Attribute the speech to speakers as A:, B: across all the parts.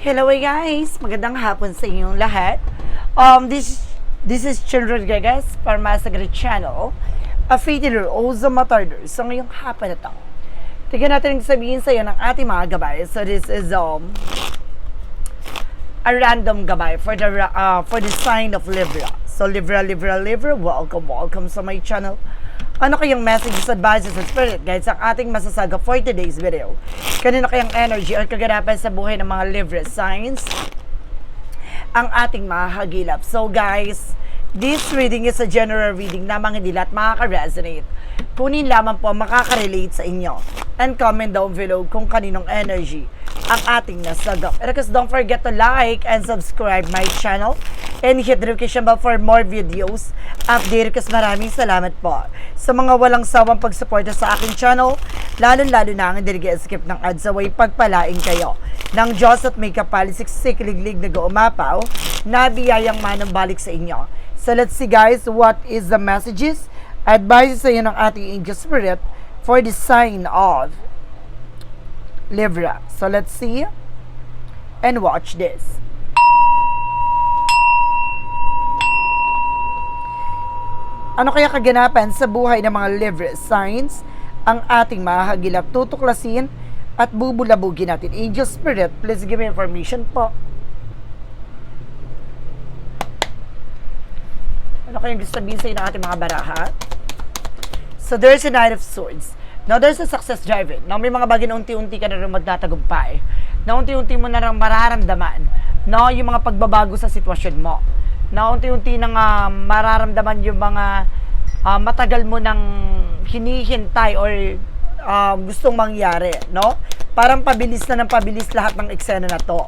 A: Hello guys! Magandang hapon sa inyong lahat. Um, this this is para sa Great Channel. A fatal Oza Matarder sa ngayong hapon na to. Tignan natin ang sabihin sa iyo ng ating mga gabay. So this is um a random gabay for the uh, for the sign of Libra. So Libra, Libra, Libra, welcome, welcome sa my channel. Ano kayang messages, advices, and spirit guides ang ating masasaga for today's video? Kanino kayang energy or kaganapan sa buhay ng mga Libra signs? ang ating mahagilap. So guys, this reading is a general reading lamang hindi lahat makaka-resonate. Kunin lamang po makaka-relate sa inyo. And comment down below kung kaninong energy ang ating nasagap. And because don't forget to like and subscribe my channel and hit the notification bell for more videos. Update kasi maraming salamat po sa mga walang sawang pagsuporta sa aking channel, lalo-lalo na ang skip ng ads away pagpalain kayo ng Diyos at may kapalisik-sik liglig na gaumapaw na biyayang manang balik sa inyo. So let's see guys, what is the messages? Advice sa iyo ng ating angel spirit for the sign of Libra. So let's see and watch this. Ano kaya kaganapan sa buhay ng mga Libra signs ang ating mahagilap tutuklasin at bubulabugin natin. Angel Spirit, please give me information po. Ano kayang gusto sabihin sa inyo ng ating mga baraha? So there's a Knight of Swords. Now there's a success driven. Now may mga bagay na unti-unti ka na rin magtatagumpay. Na unti-unti mo na rin mararamdaman. No, yung mga pagbabago sa sitwasyon mo. Na unti-unti nang ah, mararamdaman yung mga ah, matagal mo nang hinihintay or ah, gustong mangyari, no? Parang pabilis na ng pabilis lahat ng eksena na to.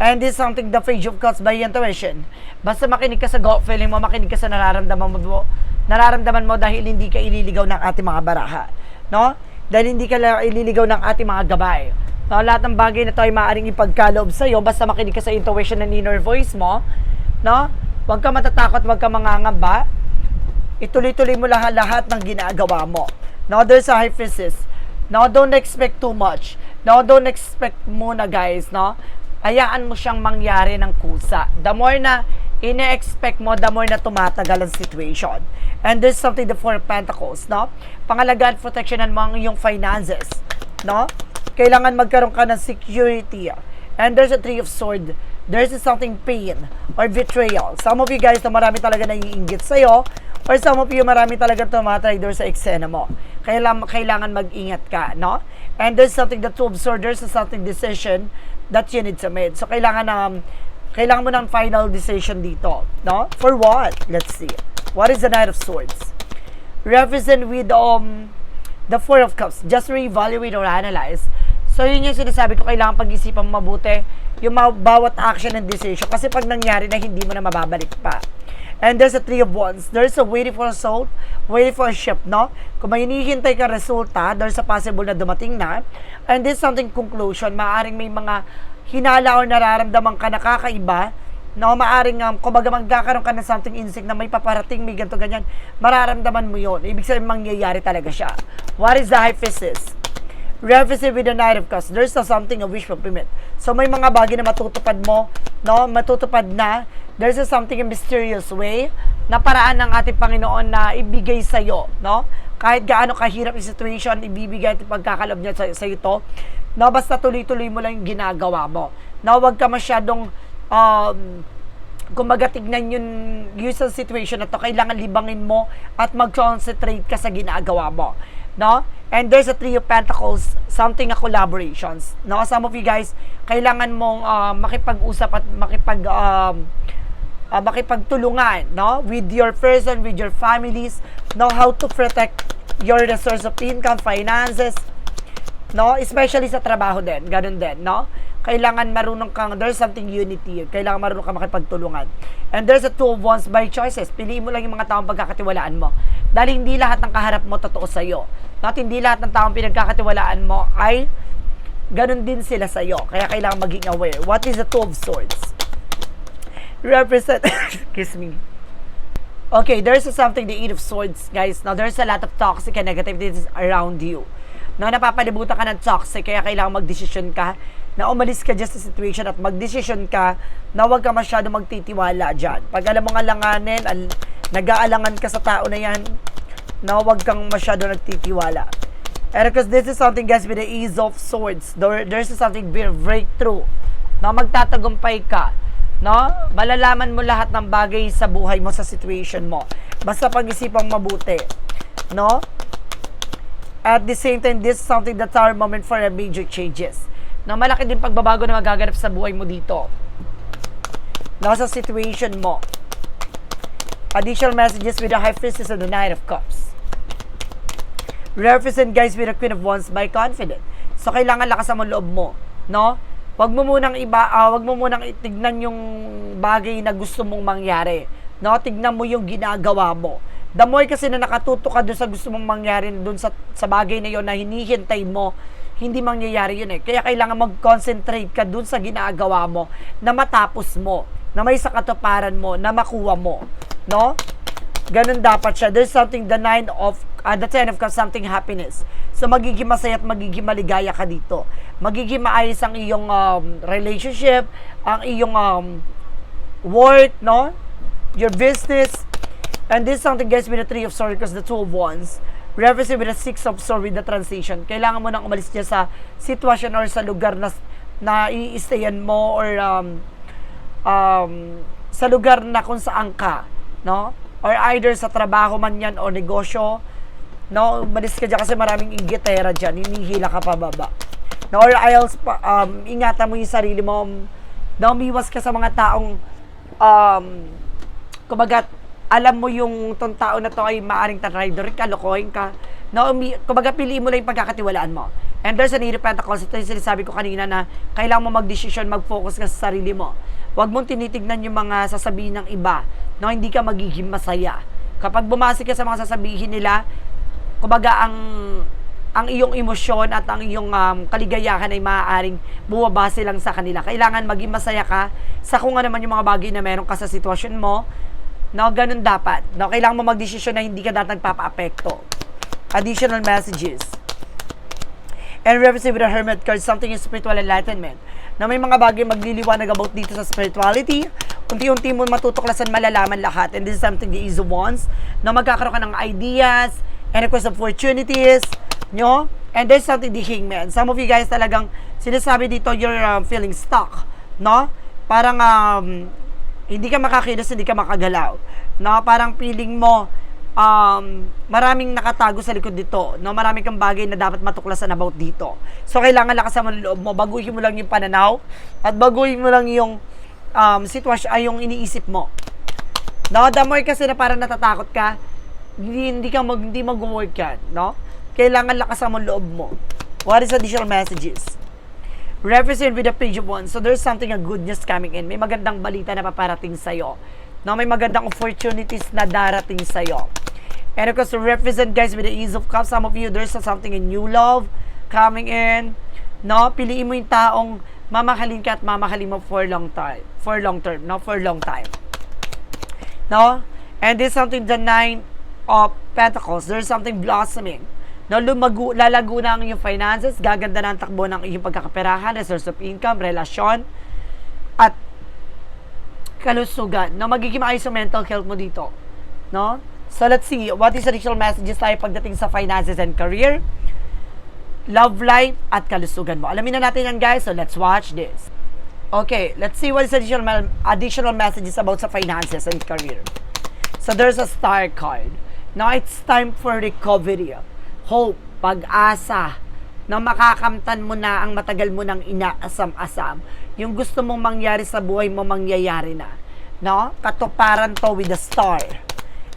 A: And this is something the page of cuts by intuition. Basta makinig ka sa gut feeling mo, makinig ka sa nararamdaman mo, nararamdaman mo dahil hindi ka ililigaw ng ating mga baraha. No? Dahil hindi ka ililigaw ng ating mga gabay. No? Lahat ng bagay na to ay maaaring ipagkaloob sa'yo basta makinig ka sa intuition and inner voice mo. No? Huwag ka matatakot, huwag ka mangangamba. Ituloy-tuloy mo lahat-lahat ng ginagawa mo. No, there's a hyphesis. No, don't expect too much. No, don't expect muna guys, no? Hayaan mo siyang mangyari ng kusa. The more na ine-expect mo, the more na tumatagal ang situation. And there's something the Four Pentacles, no? Pangalagaan, protectionan mo ang iyong finances, no? Kailangan magkaroon ka ng security. And there's a Three of Sword. There's something pain or betrayal. Some of you guys na marami talaga naiingit sa'yo or some of you marami talaga tumatraitor sa eksena mo. Kailangan, kailangan mag-ingat ka, no? And there's something that to observe, there's something decision that you need to make. So, kailangan um, kailangan mo ng final decision dito, no? For what? Let's see. What is the Knight of Swords? Represent with um, the Four of Cups. Just reevaluate or analyze. So, yun yung sinasabi ko, kailangan pag-isipan mabuti yung bawat action and decision. Kasi pag nangyari na, hindi mo na mababalik pa. And there's a three of wands. There's a waiting for a soul, waiting for a ship, no? Kung may hinihintay ka resulta, there's a possible na dumating na. And there's something conclusion. Maaring may mga hinala o nararamdaman ka na kakaiba, no? Maaring, um, kumbaga magkakaroon ka ng something instinct na may paparating, may ganito, ganyan. Mararamdaman mo yon Ibig sabihin, mangyayari talaga siya. What is the hyphesis? Represent with the Knight of Cups, there's a something a wish fulfillment. So may mga bagay na matutupad mo, no? Matutupad na. There's a something in mysterious way na paraan ng ating Panginoon na ibigay sa iyo, no? Kahit gaano kahirap yung situation, ibibigay at pagkakalob niya sa, sa ito. No, basta tuloy-tuloy mo lang yung ginagawa mo. No, wag ka masyadong um, kumbaga tignan yun, yun sa situation na to, kailangan libangin mo at mag-concentrate ka sa ginagawa mo. No? And there's a Three of Pentacles, something na collaborations. No? Some of you guys, kailangan mong uh, makipag-usap at makipag, um, uh, makipagtulungan, no? With your person, with your families, know how to protect your resource of income, finances, no? Especially sa trabaho din, ganun din, no? Kailangan marunong kang, there's something unity, kailangan marunong kang makipagtulungan. And there's a two of wands by choices. Piliin mo lang yung mga taong pagkakatiwalaan mo. Dahil hindi lahat ng kaharap mo totoo sa'yo. At hindi lahat ng taong pinagkakatiwalaan mo ay ganun din sila sa'yo. Kaya kailangan maging aware. What is the two of swords? Represent, excuse me. Okay, there's a something, the eight of swords, guys. Now, there's a lot of toxic and negativity around you. No, napapalibutan ka ng toxic, kaya kailangan magdesisyon ka na umalis ka dyan sa situation at magdesisyon ka na huwag ka masyado magtitiwala dyan. Pag alam mo nga langanin, al- nag-aalangan ka sa tao na yan, na huwag kang masyado nagtitiwala. And because this is something guys with the ease of swords. There, there's something breakthrough. No, magtatagumpay ka. No? Malalaman mo lahat ng bagay sa buhay mo, sa situation mo. Basta pag-isipang mabuti. No? At the same time, this is something that's our moment for a major changes. No, malaki din pagbabago na magaganap sa buhay mo dito. No, sa situation mo. Additional messages with the High Priestess and the Knight of Cups. Represent guys with the Queen of Wands by confident. So kailangan lakasan mo loob mo, no? Wag mo munang iba, ah, wag mo munang itignan yung bagay na gusto mong mangyari. No, tignan mo yung ginagawa mo. The more kasi na nakatuto ka doon sa gusto mong mangyari doon sa sa bagay na yon na hinihintay mo, hindi mangyayari yun eh. Kaya kailangan mag-concentrate ka doon sa ginagawa mo na matapos mo, na may sa katuparan mo, na makuha mo. No? Ganun dapat siya. There's something, the nine of, uh, the ten of cups, something happiness. So, magiging masaya at magiging maligaya ka dito. Magiging maayos ang iyong um, relationship, ang iyong um, work, no? Your business. And this is something, guys, with the three of swords, because the two of wands, represent with the six of swords with the transition. Kailangan mo nang umalis dyan sa sitwasyon or sa lugar na, na i-stayan mo or um, um, sa lugar na kung saan ka, no? Or either sa trabaho man yan o negosyo, no? Umalis ka dyan kasi maraming inggitera dyan, hinihila ka pababa. No? Or else, um, ingatan mo yung sarili mo, na umiwas ka sa mga taong, um, kumbaga, alam mo yung tong tao na to ay maaring tatraider ka, lokohin ka. Na umi, kumbaga, piliin mo lang yung pagkakatiwalaan mo. And there's an of Pentacles. Ito yung sinasabi ko kanina na kailangan mo mag-decision, mag-focus ka sa sarili mo. Huwag mong tinitignan yung mga sasabihin ng iba. No, hindi ka magiging masaya. Kapag bumasi ka sa mga sasabihin nila, kumbaga ang ang iyong emosyon at ang iyong um, kaligayahan ay maaaring bumabase lang sa kanila. Kailangan maging masaya ka sa kung ano man yung mga bagay na meron ka sa sitwasyon mo. No, ganun dapat. No, kailangan mo magdesisyon na hindi ka dapat nagpapa-apekto. Additional messages. And represent with the Hermit card, something in spiritual enlightenment. Na may mga bagay magliliwanag about dito sa spirituality. Unti-unti mo matutuklasan, malalaman lahat. And this is something the ease of wands. Na magkakaroon ka ng ideas, and course opportunities, nyo. And there's something the hangman. Some of you guys talagang sinasabi dito you're um, feeling stuck, no? Parang um, hindi ka makakilos, hindi ka makagalaw. No? Parang feeling mo um, maraming nakatago sa likod dito. No? Marami kang bagay na dapat matuklasan about dito. So, kailangan lakasan mo loob mo. Baguhin mo lang yung pananaw at baguhin mo lang yung um, sitwasyon, ay yung iniisip mo. No? The more kasi na parang natatakot ka, hindi, hindi ka mag, hindi mag-work yan. No? Kailangan lakasan mo loob mo. What is additional messages? Represent with the page of one. So there's something a good news coming in. May magandang balita na paparating sa'yo. No, may magandang opportunities na darating sa'yo. And of course, represent guys with the ease of cups, some of you, there's something in new love coming in. No, piliin mo yung taong mamahalin ka at mamahalin mo for long time. For long term, no? For long time. No? And this something, the nine of pentacles, there's something blossoming. No, lumago, lalago na ang iyong finances, gaganda na ang takbo ng iyong pagkakaperahan, resource of income, relasyon, at kalusugan. No, magiging maayos yung mental health mo dito. No? So, let's see. What is additional messages tayo pagdating sa finances and career? Love life at kalusugan mo. Alamin na natin yan, guys. So, let's watch this. Okay, let's see what is additional additional messages about sa finances and career. So, there's a star card. Now, it's time for recovery hope, pag-asa, na makakamtan mo na ang matagal mo nang inaasam-asam. Yung gusto mong mangyari sa buhay mo, mangyayari na. No? Katuparan to with the star.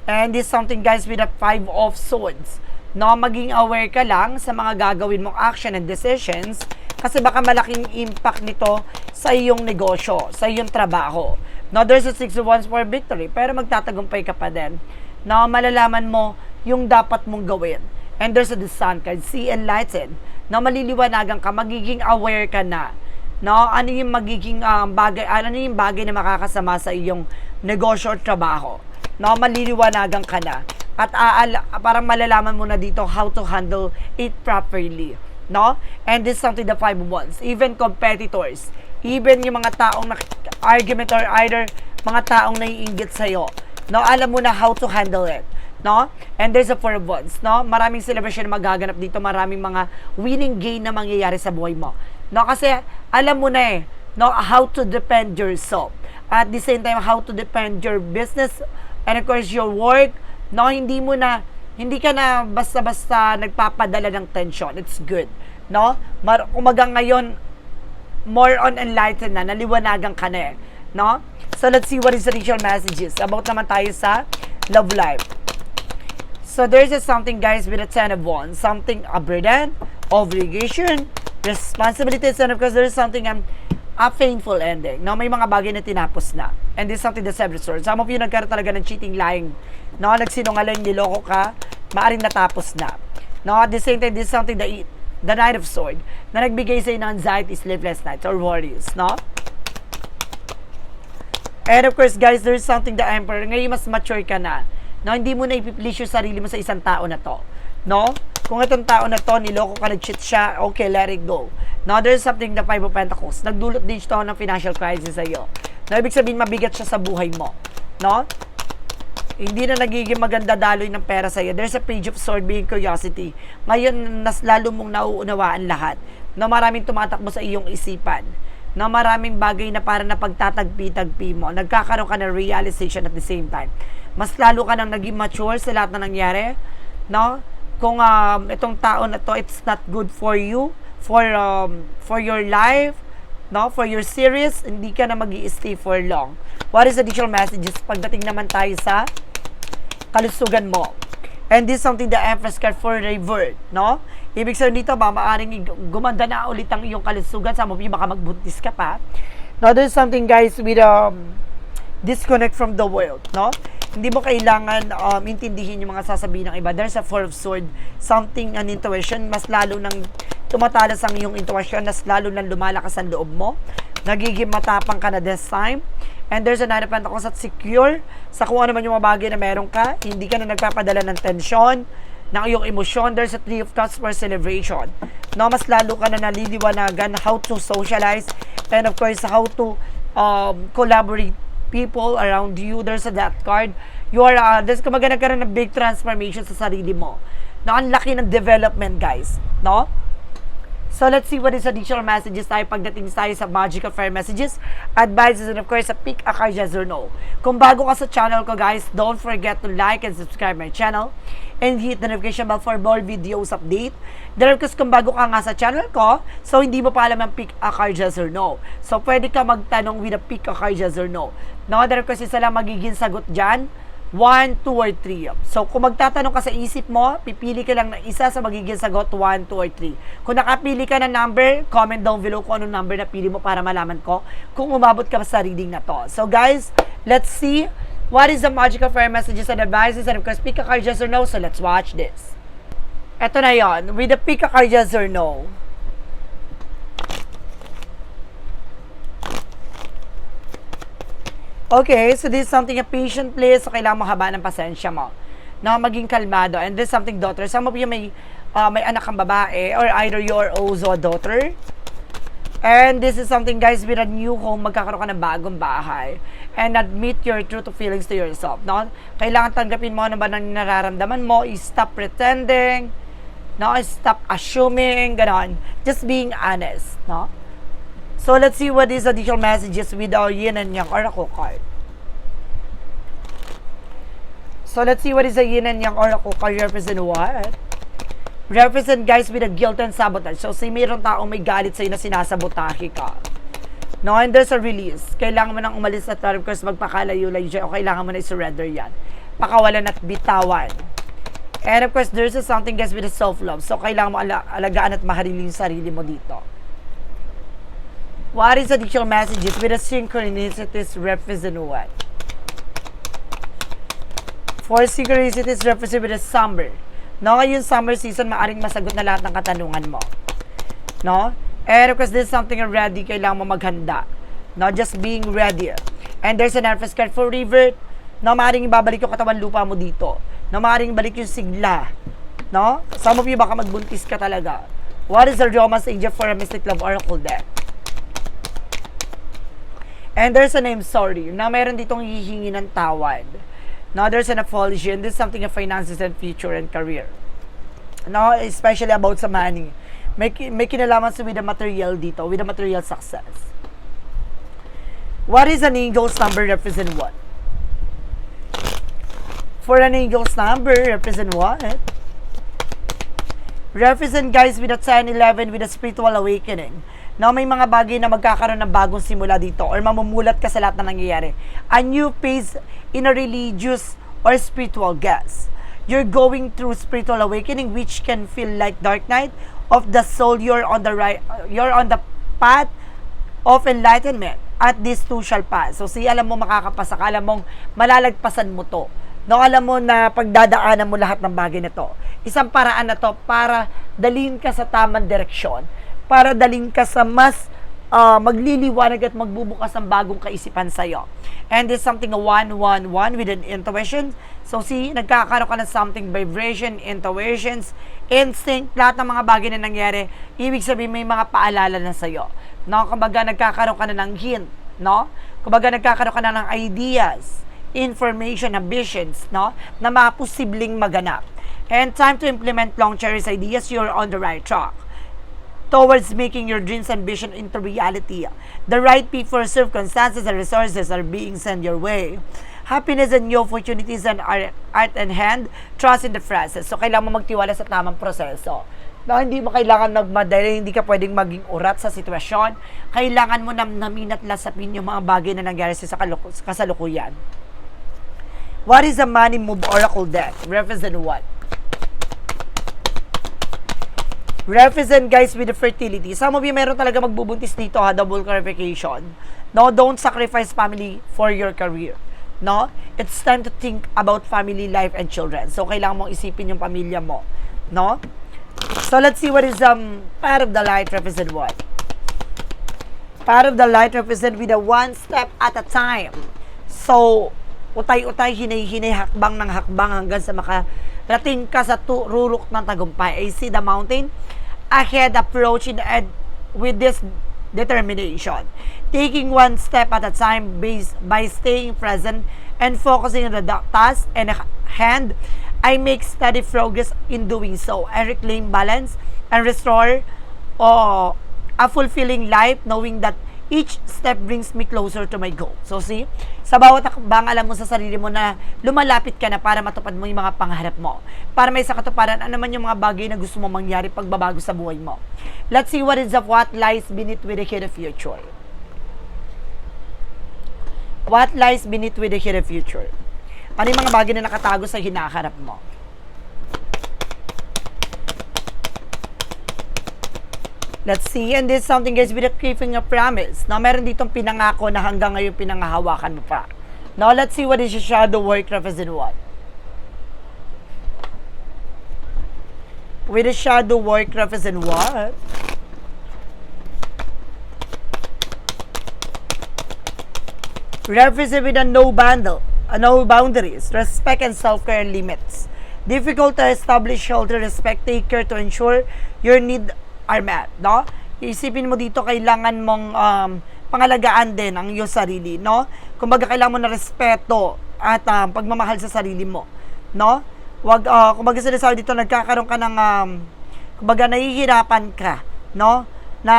A: And this something guys with the five of swords. No, maging aware ka lang sa mga gagawin mong action and decisions kasi baka malaking impact nito sa iyong negosyo, sa iyong trabaho. No, there's a six of wands for victory, pero magtatagumpay ka pa din. No, malalaman mo yung dapat mong gawin. And there's a sun card, see enlighten. Na maliliwanagan ka, magiging aware ka na. No, ano yung magiging um, bagay, ano yung bagay na makakasama sa iyong negosyo o trabaho. No, maliliwanagan ka na. At aala, parang malalaman mo na dito how to handle it properly. no? And this is something the five of wands. Even competitors, even yung mga taong nak- argument or either mga taong naiinggit sa'yo, no? Alam mo na how to handle it, no? And there's a four of wands, no? Maraming celebration na magaganap dito, maraming mga winning gain na mangyayari sa buhay mo. No? Kasi alam mo na eh, no? How to defend yourself. At the same time, how to defend your business and of course your work, no? Hindi mo na hindi ka na basta-basta nagpapadala ng tension. It's good. No? Mar kumaga ngayon, more on enlightened na, naliwanagan ka na eh. No? So, let's see what is the ritual messages. About naman tayo sa love life. So, there's just something, guys, with a ten of wands. Something, a burden, obligation, responsibilities, and of course, there's something, um, a painful ending. No, may mga bagay na tinapos na. And this is something the seven swords. Some of you nagkaroon talaga ng cheating, lying. No, nagsinungaling, niloko ka, maaring natapos na. No, at the same time, this is something the, the Knight of Sword na nagbigay sa ng anxiety, sleepless nights, or worries, no? And of course, guys, there's something the Emperor. Ngayon, mas mature ka na. No, hindi mo na ipiplease yung sarili mo sa isang tao na to. No? Kung itong tao na to, niloko ka, nag-cheat siya, okay, let it go. No, there's something the Five of Pentacles. Nagdulot din ito ng financial crisis sa iyo. No, ibig sabihin, mabigat siya sa buhay mo. No? Hindi na nagiging maganda daloy ng pera sa iyo. There's a page of sword being curiosity. Ngayon, nas lalo mong nauunawaan lahat. No, maraming tumatakbo sa iyong isipan na maraming bagay na para na pagtatagpi-tagpi mo. Nagkakaroon ka ng realization at the same time. Mas lalo ka nang naging mature sa lahat na nangyari. No? Kung um, itong tao na to, it's not good for you, for um, for your life, no? For your series, hindi ka na mag stay for long. What is additional messages? Pagdating naman tayo sa kalusugan mo. And this is something the Empress card for revert, no? Ibig sabihin dito, ba, maaaring gumanda na ulit ang iyong kalusugan. Sa mo, baka magbuntis ka pa. No, there's something, guys, with um, disconnect from the world, no? Hindi mo kailangan um, intindihin yung mga sasabihin ng iba. There's a four of sword, something, an intuition, mas lalo nang tumatalas ang iyong intuition, mas lalo nang lumalakas ang loob mo. Nagiging matapang ka na this time. And there's a nine of pentacles at secure sa kung ano man yung mga bagay na meron ka. Hindi ka na nagpapadala ng tensyon, ng iyong emosyon. There's a three of cups for celebration. No, mas lalo ka na naliliwanagan how to socialize and of course how to um, collaborate people around you. There's a death card. You are, uh, there's kumaga nagkaroon ng big transformation sa sarili mo. No, ang laki ng development, guys. No? So, let's see what is additional messages tayo pagdating tayo sa Magical Fire Messages, advices, and of course, sa Pick a Card Yes or No. Kung bago ka sa channel ko, guys, don't forget to like and subscribe my channel and hit the notification bell for more videos update. Of course, kung bago ka nga sa channel ko, so hindi mo pa alam ang Pick a Card Yes or No. So, pwede ka magtanong with a Pick a Card Yes or No. No, of course, isa lang magiging sagot dyan 1, 2, or 3. So, kung magtatanong ka sa isip mo, pipili ka lang ng isa sa magiging sagot, 1, 2, or 3. Kung nakapili ka ng number, comment down below kung anong number na pili mo para malaman ko kung umabot ka sa reading na to. So, guys, let's see what is the magical fire messages and advices and of course, pick a card yes or no. So, let's watch this. Ito na yon with the pick a card yes or no. Okay, so this is something a patient please. So, kailangan mo haba ng pasensya mo. No, maging kalmado. And this is something daughter. Some of you may, uh, may anak kang babae or either you are also a daughter. And this is something guys with a new home, magkakaroon ka ng bagong bahay. And admit your true feelings to yourself. No? Kailangan tanggapin mo ano ba nang nararamdaman mo. Stop pretending. No? Stop assuming. Ganon. Just being honest. No? So let's see what is additional messages with our yin and yang oracle card. So let's see what is the yin and yang oracle card represent what? Represent guys with a guilt and sabotage. So say mayroong taong may galit sa'yo na sinasabotahe ka. No, and there's a release. Kailangan mo nang umalis at of course magpakalayo-layo siya o kailangan mo na i-surrender yan. Pakawalan at bitawan. And of course, there's a something guys with a self-love. So kailangan mo ala- alagaan at mahalin yung sarili mo dito. What is additional messages with a synchronicities represent what? For synchronicities represent with a summer. No, ngayon summer season, maaring masagot na lahat ng katanungan mo. No? And this is something ready, kailangan mo maghanda. No, just being ready. And there's an Empress card for revert. No, maaring ibabalik yung katawan lupa mo dito. No, maaring balik yung sigla. No? Some of you baka magbuntis ka talaga. What is the romance angel for a mystic love oracle deck? And there's a name, sorry, na meron ditong hihingi ng tawad. Now, there's an apology, and this is something of finances and future and career. No, especially about sa money. May, may kinalaman sa with the material dito, with the material success. What is an angel's number represent what? For an angel's number, represent what? Represent guys with a 10, 11, with a spiritual awakening. Now, may mga bagay na magkakaroon ng bagong simula dito or mamumulat ka sa lahat na nangyayari. A new phase in a religious or spiritual gas. You're going through spiritual awakening which can feel like dark night of the soul. You're on the right, you're on the path of enlightenment at this too shall pass. So, si alam mo makakapasa ka, alam mong malalagpasan mo to. No, alam mo na pagdadaanan mo lahat ng bagay na to. Isang paraan na to para dalhin ka sa tamang direksyon. Para dalhin ka sa mas ah, magliliwanag at magbubukas ng bagong kaisipan sa'yo. And this something a one-one-one with an intuition. So, see, nagkakaroon ka ng something vibration, intuitions, instinct, lahat ng mga bagay na nangyari, ibig sabihin may mga paalala na sa'yo. No? Kumbaga, nagkakaroon ka na ng hint, no? Kumbaga, nagkakaroon ka na ng ideas, information, ambitions, no? Na mga posibleng maganap. And time to implement long cherished ideas, you're on the right track towards making your dreams and vision into reality. The right people, circumstances, and resources are being sent your way. Happiness and new opportunities and art, art and hand, trust in the process. So, kailangan mo magtiwala sa tamang proseso. Na hindi mo kailangan nagmadali, hindi ka pwedeng maging urat sa sitwasyon. Kailangan mo namnamin at lasapin yung mga bagay na nangyari sa kasalukuyan. What is the money move oracle deck? Represent what? Represent guys with the fertility. Some of you meron talaga magbubuntis dito ha, double clarification. No, don't sacrifice family for your career. No? It's time to think about family life and children. So, kailangan mong isipin yung pamilya mo. No? So, let's see what is um part of the light represent what? Part of the light represent with a one step at a time. So, utay-utay, hinay-hinay, hakbang ng hakbang hanggang sa makarating ka sa tu- rurok ng tagumpay. I see the mountain ahead approaching and with this determination. Taking one step at a time based by staying present and focusing on the task and hand, I make steady progress in doing so. I reclaim balance and restore oh, a fulfilling life knowing that each step brings me closer to my goal. So see, sa bawat hakbang alam mo sa sarili mo na lumalapit ka na para matupad mo yung mga pangarap mo. Para may sa katuparan, ano man yung mga bagay na gusto mo mangyari pagbabago sa buhay mo. Let's see what is of what lies beneath with the hidden future. What lies beneath with the hidden future? Ano yung mga bagay na nakatago sa hinaharap mo? Let's see. And this is something guys with a keeping a promise. Now, meron ditong pinangako na hanggang ngayon pinangahawakan mo pa. Now, let's see what is your shadow work represent what? With the shadow work represent what? Represent with a no bundle, a no boundaries, respect and self-care limits. Difficult to establish healthy respect, take care to ensure your need are met, no? Isipin mo dito, kailangan mong um, pangalagaan din ang iyong sarili, no? Kumbaga, kailangan mo na respeto at um, pagmamahal sa sarili mo, no? Wag, uh, kumbaga sinasabi dito, nagkakaroon ka ng, um, kumbaga, nahihirapan ka, no? Na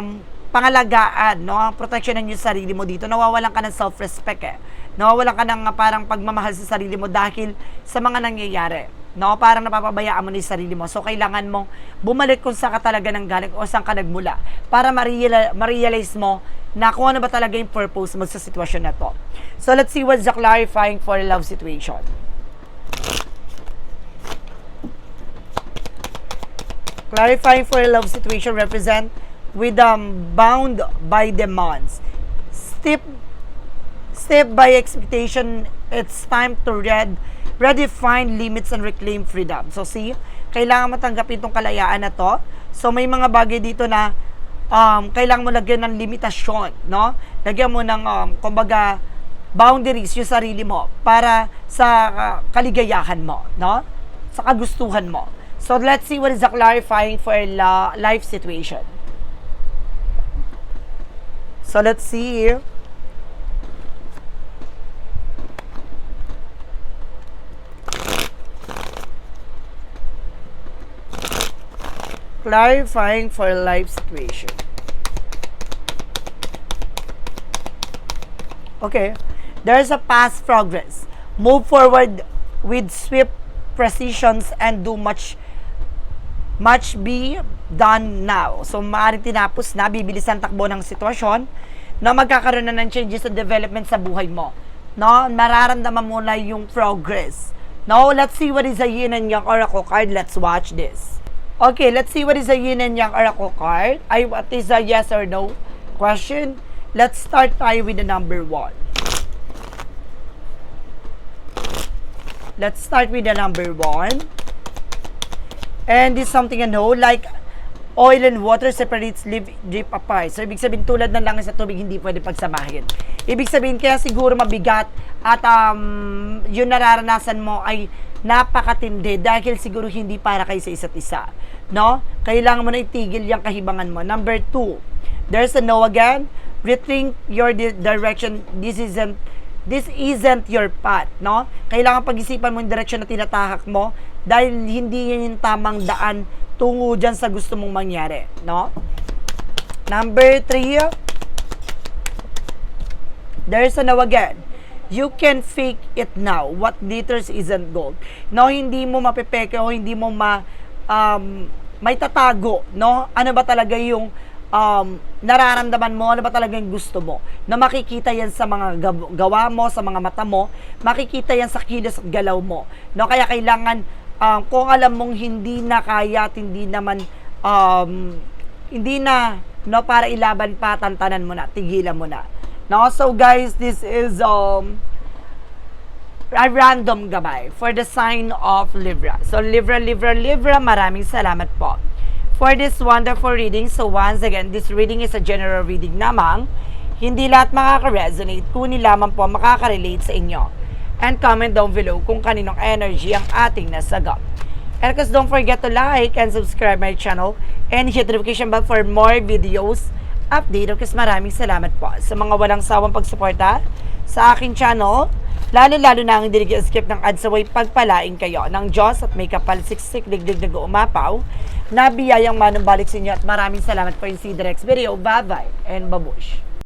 A: um, pangalagaan, no? Ang protection ng iyong sarili mo dito, nawawalan ka ng self-respect, eh. Nawawalan ka ng uh, parang pagmamahal sa sarili mo dahil sa mga nangyayari. No, parang napapabayaan mo na yung sarili mo. So, kailangan mong bumalik kung saan ka talaga nang galing o saan ka nagmula para ma-realize mo na kung ano ba talaga yung purpose mo sa sitwasyon na to. So, let's see what's the clarifying for a love situation. Clarifying for a love situation represent with um, bound by demands. Step step by expectation, it's time to read, redefine limits and reclaim freedom. So see, kailangan matanggapin itong kalayaan na to. So may mga bagay dito na um, kailangan mo lagyan ng limitasyon, no? Lagyan mo ng, um, kumbaga, boundaries yung sarili mo para sa uh, kaligayahan mo, no? Sa kagustuhan mo. So let's see what is the clarifying for la life situation. So let's see. Clarifying for life situation. Okay. There's a past progress. Move forward with swift precisions and do much much be done now. So, maaaring tinapos na, bibilis takbo ng sitwasyon, na magkakaroon na ng changes and development sa buhay mo. No? Mararamdaman mo na yung progress. No? Let's see what is a yin and yang oracle card. Let's watch this. Okay, let's see what is a yin and yang oracle card. Ay, what is a yes or no question? Let's start tayo with the number one. Let's start with the number one. And this is something I know, like oil and water separates live drip apart. So, ibig sabihin, tulad ng langis at tubig, hindi pwede pagsamahin. Ibig sabihin, kaya siguro mabigat at um, yung nararanasan mo ay napakatindi dahil siguro hindi para kayo sa isa't isa. No? Kailangan mo na itigil yung kahibangan mo. Number two, there's a no again. Rethink your di- direction. This isn't this isn't your path, no? Kailangan pag-isipan mo yung direksyon na tinatahak mo dahil hindi yan yung tamang daan tungo dyan sa gusto mong mangyari, no? Number three, there's a now again. You can fake it now. What glitters isn't gold. No, hindi mo mapepeke o hindi mo ma um, may tatago, no? Ano ba talaga yung um, nararamdaman mo, ano ba talaga yung gusto mo. Na makikita yan sa mga gaw- gawa mo, sa mga mata mo, makikita yan sa kilos at galaw mo. No? Kaya kailangan, um, kung alam mong hindi na kaya at hindi naman, um, hindi na, no, para ilaban pa, tantanan mo na, tigilan mo na. No? So guys, this is, um, a random gabay for the sign of Libra. So Libra, Libra, Libra, maraming salamat po for this wonderful reading. So once again, this reading is a general reading namang. Hindi lahat makaka-resonate, kunin lamang po makaka-relate sa inyo. And comment down below kung kaninong energy ang ating nasagap. And of course, don't forget to like and subscribe my channel and hit the notification bell for more videos update. Of maraming salamat po sa mga walang sawang pagsuporta sa aking channel. Lalo-lalo na ang hindi skip ng ads away pagpalain kayo ng Diyos at may kapal siksik digdig na umapaw na biyayang manumbalik sa inyo at maraming salamat po yung si Drex video. Bye-bye and babush.